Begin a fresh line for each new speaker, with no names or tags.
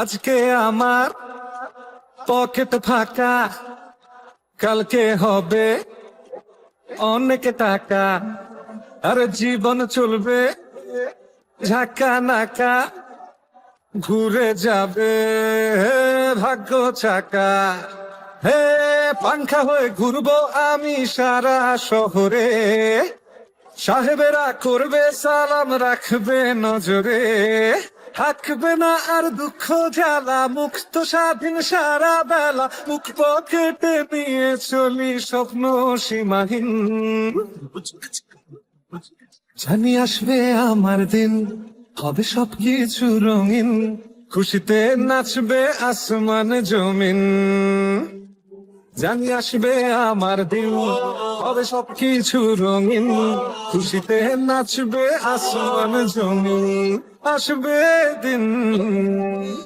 আজকে আমার পকেট ফাঁকা, কালকে হবে অনেক টাকা, আর জীবন চলবে ঝাঁকা নাকা, ঘুরে যাবে ভাগ্য চাকা। হে পাংখা হয়ে ঘুরবো আমি সারা শহরে, সাহেবেরা করবে সালাম রাখবে নজরে। থাকবে না আর দুঃখ জ্বালা, মুক্ত স্বাধীন সারা বেলা। মুখ পকেটে নিয়ে চলি স্বপ্ন সীমাহীন। জানি আসবে আমার দিন, হবে সবকিছু রঙিন। খুশিতে নাচবে আসমান জমিন। জানি আসবে আমার দিন হবে সব কিছু রঙিন খুশিতে নাচবে আসমান জমি আসবে দিন।